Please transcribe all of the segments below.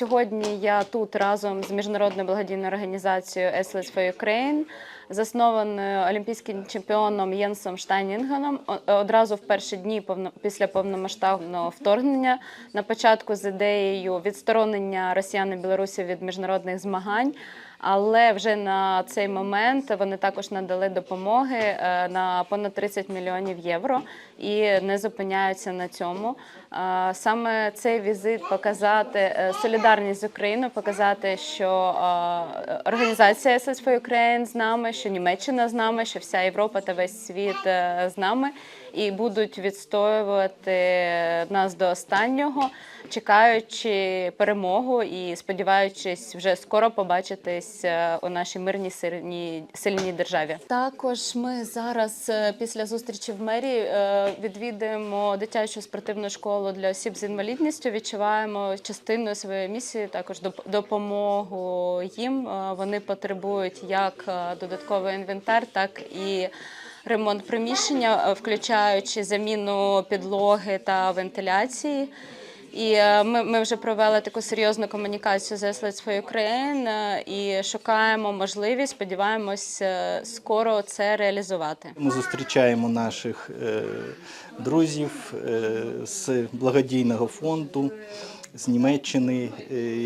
Сьогодні я тут разом з міжнародною благодійною організацією SLS for Ukraine, заснованою олімпійським чемпіоном Єнсом Штайнінгеном. Одразу в перші дні після повномасштабного вторгнення на початку з ідеєю відсторонення росіян і білорусів від міжнародних змагань. Але вже на цей момент вони також надали допомоги е, на понад 30 мільйонів євро і не зупиняються на цьому. Е, Саме цей візит показати е, солідарність з Україною, показати, що організація SS for Ukraine з нами, що Німеччина з нами, що вся Європа та весь світ з нами і будуть відстоювати нас до останнього, чекаючи перемогу і сподіваючись вже скоро побачитись е, у нашій мирній сильній, сильній державі. Також ми зараз е, після зустрічі в мерії е, відвідуємо дитячу спортивну школу для осіб з інвалідністю. Відчуваємо частиною своєї місії також допомогу їм. Вони потребують як додатковий інвентар, так і ремонт приміщення, включаючи заміну підлоги та вентиляції. І е, ми, ми вже провели таку серйозну комунікацію з Athletes for Ukraine е, і шукаємо можливість, сподіваємось, е, скоро це реалізувати. Ми зустрічаємо наших друзів з благодійного фонду з Німеччини,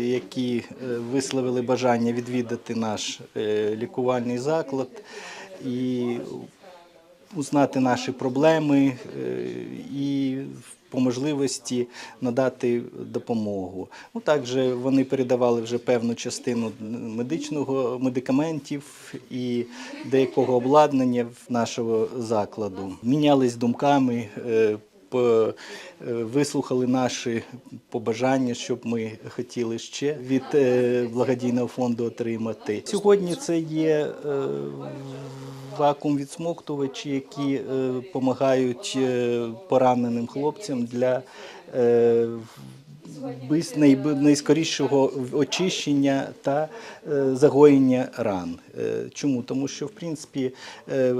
які висловили бажання відвідати наш лікувальний заклад і узнати наші проблеми е, і по можливості надати допомогу. Ну, також вони передавали вже певну частину медичного медикаментів і деякого обладнання нашого закладу. Мінялись думками. е, е, Вислухали наші побажання, щоб ми хотіли ще від благодійного фонду отримати. Сьогодні це є е, вакуум відсмоктувачі, які допомагають пораненим хлопцям для е, найскорішого очищення та е, загоєння ран. Е, Чому? Тому що в принципі е,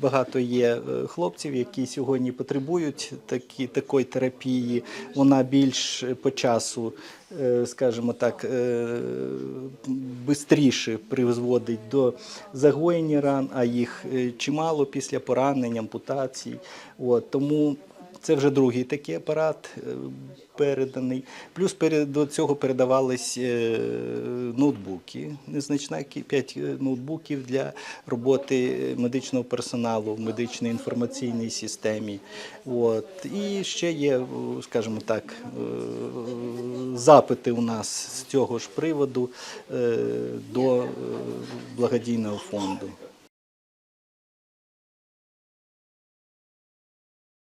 багато є хлопців, які сьогодні потребують такі, такої терапії. Вона більш по часу, скажімо так, швидше призводить до загоєння ран, а їх чимало після поранень, ампутацій. От, тому це вже другий такий апарат е, переданий. Плюс до цього передавались е, ноутбуки. Незначна п'ять е, ноутбуків для роботи медичного персоналу в медичній інформаційній системі. От. І ще є, скажімо так, запити у нас з цього ж приводу до благодійного фонду.